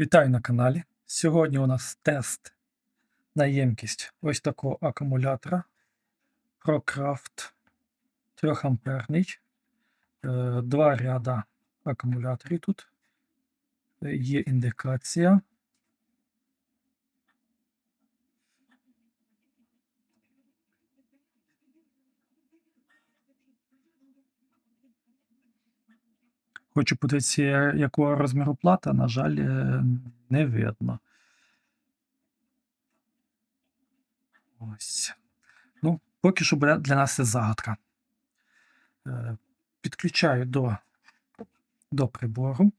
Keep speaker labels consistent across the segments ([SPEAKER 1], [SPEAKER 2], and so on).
[SPEAKER 1] Вітаю на каналі. Сьогодні у нас тест на ємкість ось такого акумулятора ProCraft 3 амперний. Е, Два ряда акумуляторів тут. Е, Є індикація. Хочу подивитися, якого розміру плата, на жаль, е, не видно. Ось. Ну, поки що для нас це загадка. Е, Підключаю до, до прибору.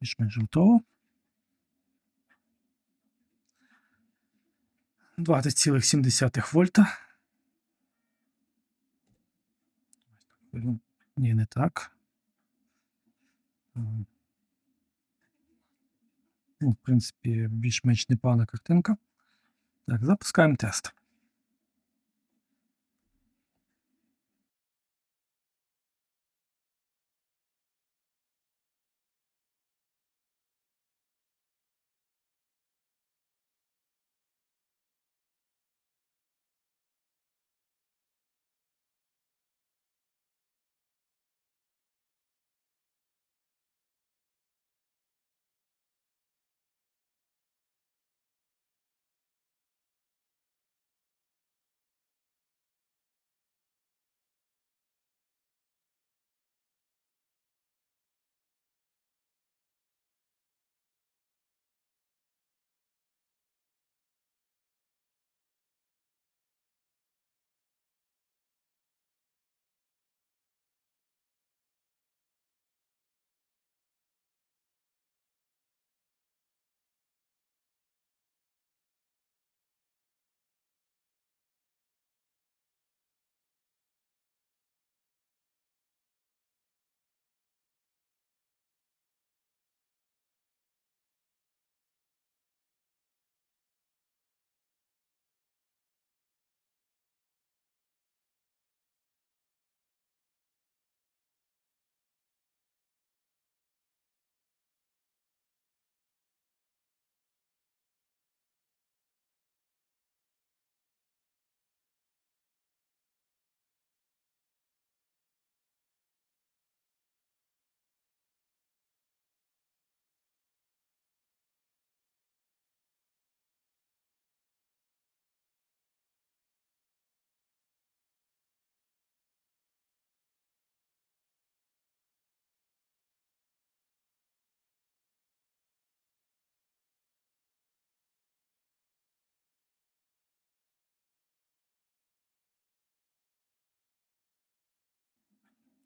[SPEAKER 1] Більш-менш готово. 20,7 вольта. Ні, не так. Ну, в принципі, більш-менш непогана картинка. Так, запускаємо тест.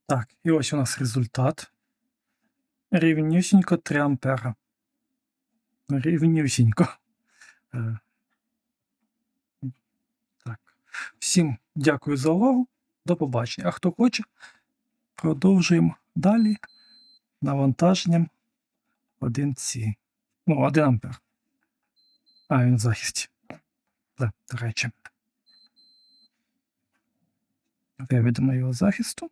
[SPEAKER 1] Так, і ось у нас результат. Рівнюсінько 3 ампера. Рівнюсінько. Е, Так. Всім дякую за увагу. До побачення. А хто хоче, продовжуємо далі навантаженням 1 ці. Ну, 1 ампер. А, він захисті. Да, до речі. Виведемо його захисту.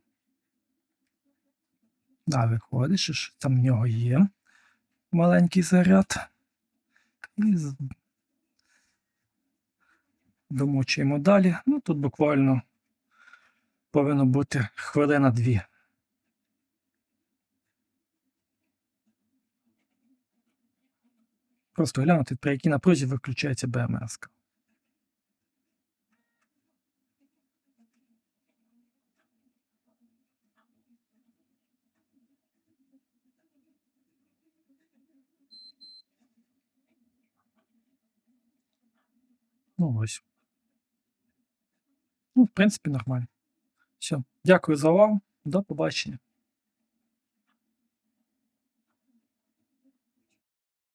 [SPEAKER 1] Да, виходить, що там в нього є маленький заряд. І домучуємо далі. Ну, тут буквально повинно бути хвилина дві. Просто глянути, при якій напрузі виключається БМС. Ну, ось. Ну, в принципі, нормально. Все. Дякую за увагу. До побачення.